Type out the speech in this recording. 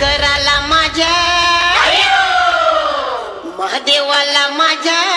शंकराला माझ्या. हो! महादेवाला माझ्या.